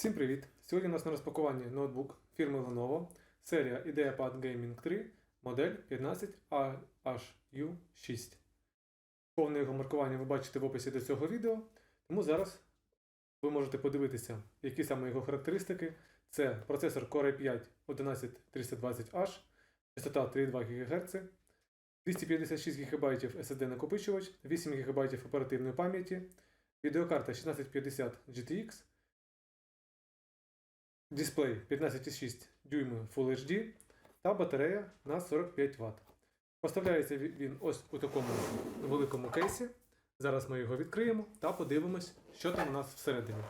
Всім привіт! Сьогодні у нас на розпакуванні ноутбук фірми Lenovo, серія IdeaPad Gaming 3, модель 15AHU6. Повне його маркування ви бачите в описі до цього відео, тому зараз ви можете подивитися, які саме його характеристики. Це процесор Core i5 11320H, частота 3,2 ГГц, 256 ГБ SSD накопичувач, 8 ГБ оперативної пам'яті, відеокарта 1650 GTX, дисплей 15,6 дюйми Full HD та батарея на 45 Вт. Поставляється він ось у такому великому кейсі. Зараз ми його відкриємо та подивимось, що там у нас всередині.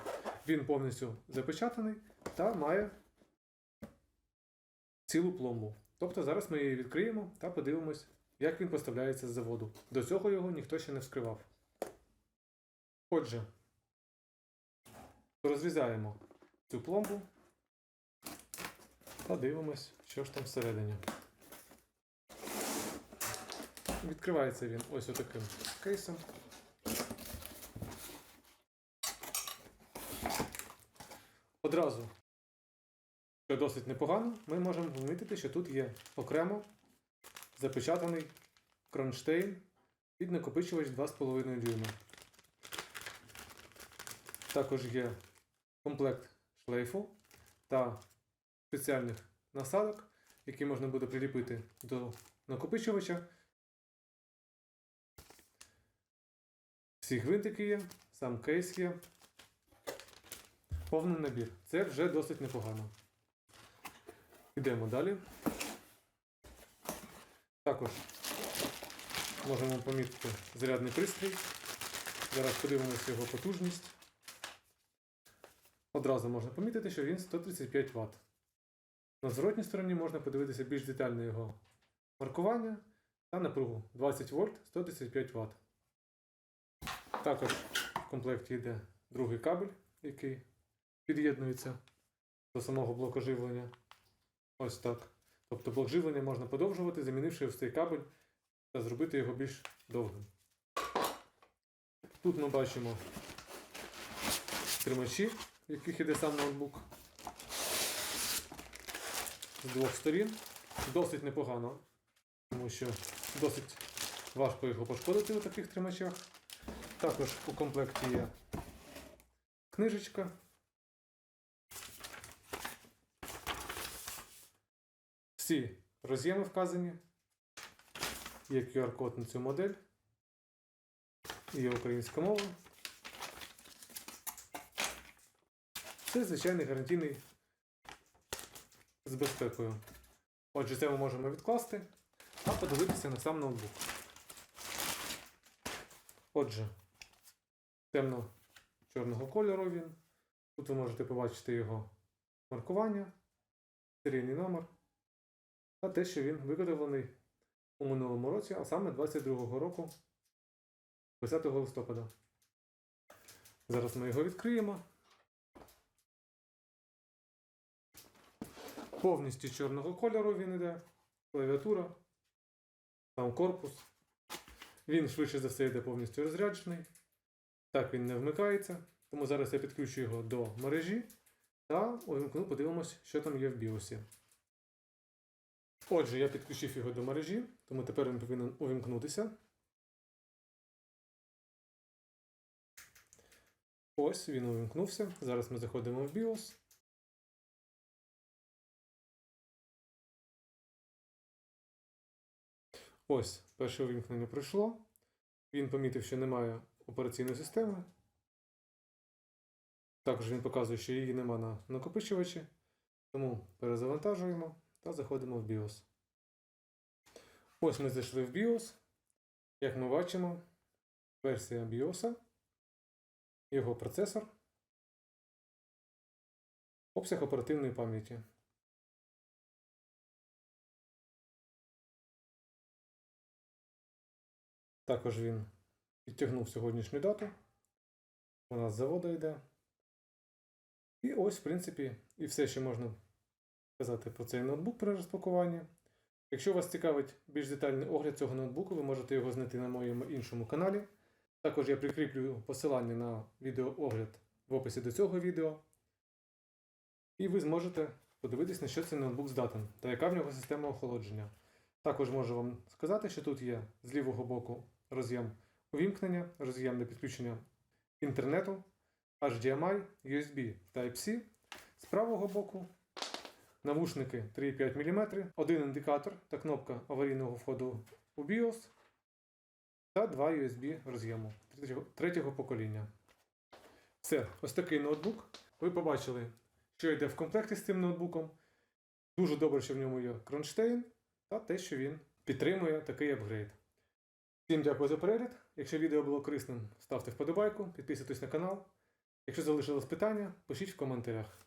Він повністю запечатаний та має цілу пломбу. Тобто зараз ми її відкриємо та подивимось, як він поставляється з заводу. До цього його ніхто ще не вскривав. Отже, розрізаємо цю пломбу та дивимось, що ж там всередині. Відкривається він ось отаким кейсом. Одразу, що досить непогано, ми можемо помітити, що тут є окремо запечатаний кронштейн під накопичувач 2,5 дюйма. Також є комплект шлейфу та спеціальних насадок, які можна буде приліпити до накопичувача. Всі гвинтики є, сам кейс є. Повний набір. Це вже досить непогано. Йдемо далі. Також можемо помітити зарядний пристрій. Зараз подивимося його потужність. Одразу можна помітити, що він 135 Вт. На зворотній стороні можна подивитися більш детально його маркування та напругу 20 вольт 135 Вт. Також в комплекті йде другий кабель, який під'єднується до самого блоку живлення. Ось так. Тобто блок живлення можна подовжувати, замінивши ось цей кабель та зробити його більш довгим. Тут ми бачимо тримачі, в яких іде сам ноутбук з двох сторін. Досить непогано, тому що досить важко його пошкодити у таких тримачах. Також у комплекті є книжечка. Всі роз'єми вказані. Є QR-код на цю модель. Є українська мова. Це звичайний гарантійний з безпекою. Отже, це ми можемо відкласти, а подивитися на сам ноутбук. Отже, темно-чорного кольору він. Тут ви можете побачити його маркування, серійний номер та те, що він виготовлений у минулому році, а саме 22-го року, 20 листопада. Зараз ми його відкриємо. Повністю чорного кольору він іде, клавіатура, там корпус. Він швидше за все йде повністю розряджений. Так він не вмикається. Тому зараз я підключу його до мережі та увімкну, подивимось, що там є в біосі. Отже, я підключив його до мережі, тому тепер він повинен увімкнутися. Ось він увімкнувся. Зараз ми заходимо в BIOS. Ось перше увімкнення пройшло. Він помітив, що немає операційної системи. Також він показує, що її нема на накопичувачі. Тому перезавантажуємо та заходимо в BIOS. Ось ми зайшли в BIOS. Як ми бачимо, версія BIOS, його процесор, обсяг оперативної пам'яті. Також він підтягнув сьогоднішню дату. Вона з заводу йде. І ось, в принципі, і все, що можна сказати про цей ноутбук при розпакуванні. Якщо вас цікавить більш детальний огляд цього ноутбуку, ви можете його знайти на моєму іншому каналі. Також я прикріплю посилання на відеоогляд в описі до цього відео. І ви зможете подивитись, на що цей ноутбук здатен та яка в нього система охолодження. Також можу вам сказати, що тут є з лівого боку роз'єм увімкнення, роз'єм для підключення інтернету, HDMI, USB Type-C. З правого боку навушники 3,5 мм, один індикатор та кнопка аварійного входу у BIOS та два USB роз'єму третього, покоління. Все, ось такий ноутбук. Ви побачили, що йде в комплекті з цим ноутбуком. Дуже добре, що в ньому є кронштейн та те, що він підтримує такий апгрейд. Всім дякую за перегляд. Якщо відео було корисним, ставте вподобайку, підписуйтесь на канал. Якщо залишилось питання, пишіть в коментарях.